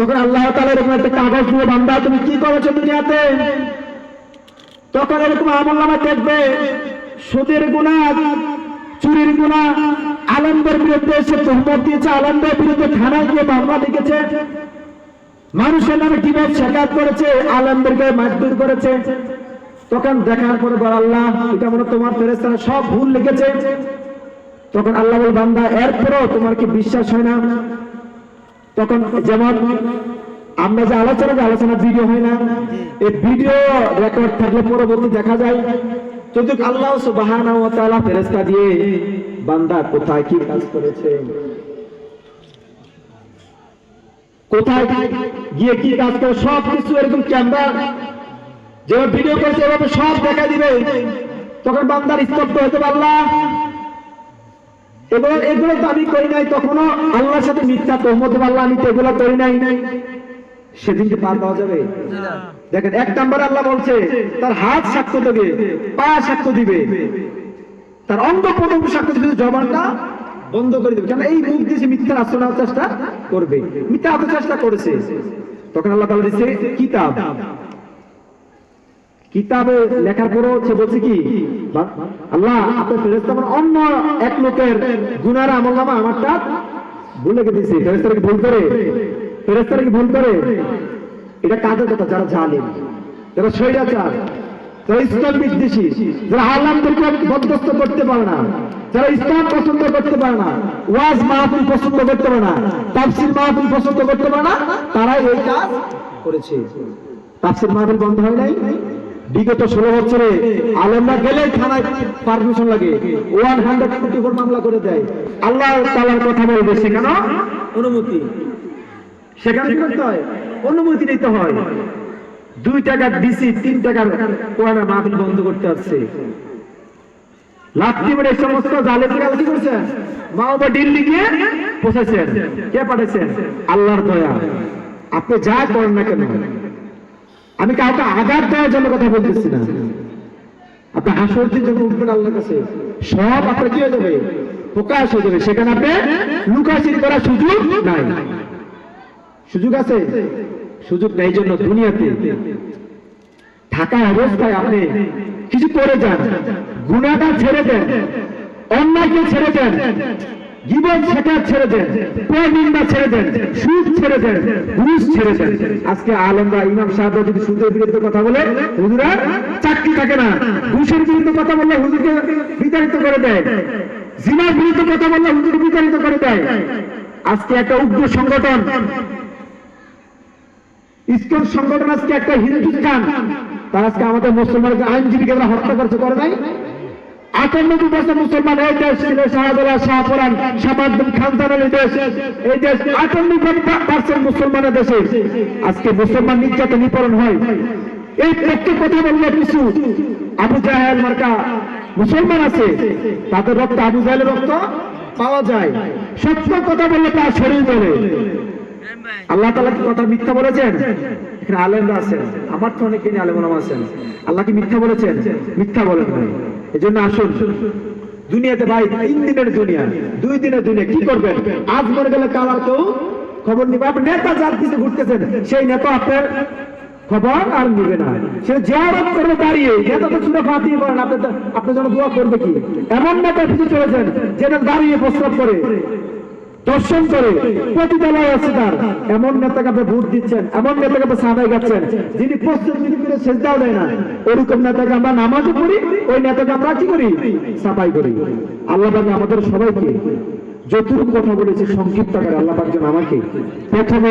তখন আল্লাহ তালা এরকম একটা কাগজ দিয়ে, বান্দা, তুমি কি করেছ দুনিয়াতে? তখন এরকম আমল নামা দেখবে, সুদের গুণা, চুরির গুণা, আলমদের বিরুদ্ধে এসে তহমত দিয়েছে, আলমদের বিরুদ্ধে থানায় গিয়ে মামলা লিখেছে। মানুষের নামে কীভাবে শেখাত করেছে আলমদেরকে মারধর করেছে। তখন দেখার পরে বল, আল্লাহ, এটা মনে তোমার ফেরেস্তারা সব ভুল লিখেছে। তখন আল্লাহ বল, বান্দা, এরপরও তোমার কি বিশ্বাস হয় না? তখন যেমন আমরা যে আলোচনা যে আলোচনা ভিডিও হয় না এই ভিডিও রেকর্ড থাকলে পরবর্তী দেখা যায়। যদি আল্লাহ তাআলা ফেরেশতা দিয়ে বান্দা কোথায় কি কাজ করেছে? কোথায় গিয়ে কি কাজ করে? সব কিছু এরকম ক্যামেরা যেভাবে ভিডিও করেছে এভাবে সব দেখা দিবে। তখন বান্দার স্তব্ধ হতে পারলা এবং এগুলো তো আমি করি নাই তখনও আল্লাহর সাথে মিথ্যা তহমত আল্লাহ আমি তো এগুলো করি নাই। নাই সেদিনকে পার পাওয়া যাবে? দেখেন, এক নাম্বার আল্লাহ বলছে, তার হাত সাক্ষ্য দেবে, পা সাক্ষ্য দিবে। তার অঙ্গ প্রত্যঙ্গ সাক্ষ্য দিবে জবানটা বন্ধ করে দেবে। কেন? এই মুখ দিয়ে মিথ্যা আশ্রয় নেওয়ার চেষ্টা করবে। মিথ্যা চেষ্টা করেছে। তখন আল্লাহ তাআলা দিচ্ছে, কিতাব। কিতাবে লেখার পরও সে বলছে কি আল্লাহ আমার অন্য এক লোকের গুনার আমল নামা আমারটা ভুলে গেছি। ফেরেস্তারা কি ভুল করে? ফেরেস্তারা কি ভুল করে? এটা কাদের কথা? যারা জালিম, যারা স্বৈরাচার, যারা ইসলাম বিদ্বেষী, যারা আল্লাহদেরকে বরদস্ত করতে পারে না, যারা ইসলাম পছন্দ করতে পারে না, ওয়াজ মাহফিল পছন্দ করতে পারে না, তাফসির মাহফিল পছন্দ করতে পারে না, তারাই এই কাজ করেছে। তাফসির মাহফিল বন্ধ হয় নাই? বিগত ষোলো বছরে আলমরা গেলে থানায় পারমিশন লাগে। ওয়ান হান্ড্রেড ফোর্টি ফোর মামলা করে দেয়। আল্লাহ তালার কথা বলবে সেখানে। অনুমতি। সেখানে করতে হয়? অনুমতি নিতে হয়। দুই টাকার ডিসি, তিন টাকার কোরআনের মাহফিল বন্ধ করতে আসছে। লাঠি মেরে সমস্ত জালেম কি করছেন? মা বাবা দিল্লি গিয়ে পৌঁছেছেন। কে পাঠাচ্ছেন আল্লাহর দয়া। আপনি যা করেন না কেন? আমি কাউকে আঘাত দেওয়ার জন্য কথা বলতেছি না? আপনি হাসর দিন যখন উঠবেন আল্লাহর কাছে, সব আপনার কি হয়ে যাবে? প্রকাশ হয়ে যাবে। সেখানে আপনি লুকাচির করার সুযোগ নাই। সুযোগ আছে? সুযোগ নেই জন্য দুনিয়াতে। থাকা অবস্থায় আপনি কিছু করে যান গুণাটা ছেড়ে দেন, অন্যায়কে ছেড়ে দেন জীবন শেখা ছেড়ে দেন নিন্দা ছেড়ে দেন সুদ ছেড়ে দেন ঘুষ ছেড়ে দেন। আজকে আলমরা ইমাম সাহেব যদি সুদের বিরুদ্ধে কথা বলে, হুজুরা, চাকরি থাকে না। ঘুষের বিরুদ্ধে কথা বললে হুজুরকে বিতাড়িত করে দেয়। জিনার বিরুদ্ধে কথা বললে হুজুর বিতাড়িত করে দেয়। আজকে একটা উগ্র সংগঠন, ইসকন সংগঠন আজকে একটা হিন্দুস্তান তার আজকে আমাদের মুসলমানকে আইনজীবীকে হত্যা করছে, করে নাই? মুসলমান নির্যাতন নিপরণ হয়। এই কথা কিছু। আবু মার্কা মুসলমান আছে। তাদের রক্ত আবু জাহেলের রক্ত পাওয়া যায়। সত্য কথা বললে তার শরীর বলে আল্লাহ তালা কি কথা মিথ্যা বলেছেন? এখানে আলেমরা আছেন। আমার তো অনেকে আলেম আছেন। আল্লাহ কি মিথ্যা বলেছেন? মিথ্যা বলেন আসুন। দুনিয়াতে ভাই, তিন দিনের দুনিয়া, দুই দিনের দুনিয়া, কি করবেন? আজ গেলে কাল আর কেউ খবর নিবে? আপনি নেতা যার দিকে ঘুরতেছেন, সেই নেতা আপনার খবর আর নিবে না। সে জিয়ারত করবে দাঁড়িয়ে। নেতা তো ফাটিয়ে পড়েন আপনি আপনার জন্য দোয়া করবে কি? এমন নেতা পিছনে চলেছেন যেটা দাঁড়িয়ে প্রস্তাব করে। দর্শন করে। প্রতিদালয় আছে তার। এমন নেতাকে আপনি ভোট দিচ্ছেন, এমন নেতাকে আপনি সাদাই গাচ্ছেন, যিনি প্রস্তুতি করে দেয় না, ওরকম নেতাকে আমরা নামাজও করি ওই নেতাকে আমরা কি করি? সাফাই করি। আল্লাহ আমাদের সবাইকে যতটুকু কথা বলেছি, সংক্ষিপ্ত করে আল্লাহ আমাকে প্রথমে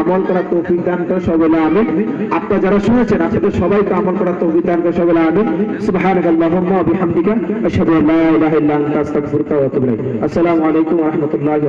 আমল করা তৌফিক দান করে সবাই আমি আপনারা যারা শুনেছেন, আপনাদের সবাইকে আমল করা তৌফিক দান করে সবাই আমি সুবহানাকাল্লাহুম্মা ওয়া বিহামদিকা, আশহাদু আসসালামু আলাইকুম ওয়া রাহমাতুল্লাহি